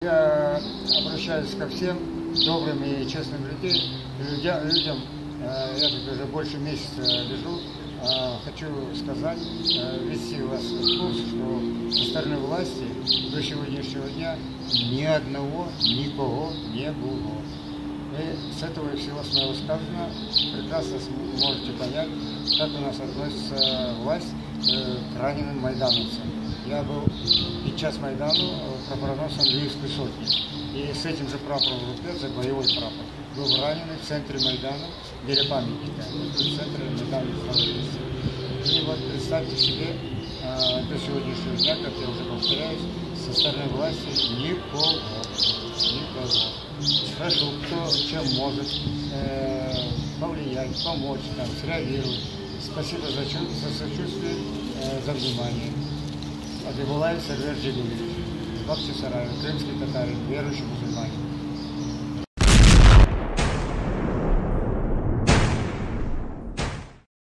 Я обращаюсь ко всем добрым и честным людей, людя- людям. Э, Я тут уже больше месяца лежу. Э, Хочу сказать, э, ввести вас в курс, что со стороны власти до сегодняшнего дня ни одного, никого не было Вы с этого всего с моего сказано прекрасно см- можете понять, как у нас относится власть э, к раненым майдановцам. Я был під час Майдану э, прапороносцем Львівської сотні. И с этим же прапором в руке, это боевой прапор, был раненый в центре Майдана, біля памятника, в центре Майдана находился. И вот представьте себе, э, до сегодняшнего дня, как я уже повторяюсь, со стороны власти никого, никого. Прошу, кто чем может э, повлиять, помочь, там, среагировать. Спасибо за, за сочувствие, э, за внимание. Адыбулаев Сергей Жигулевич, Бахчисараев, крымский татарин, верующий мусульманин.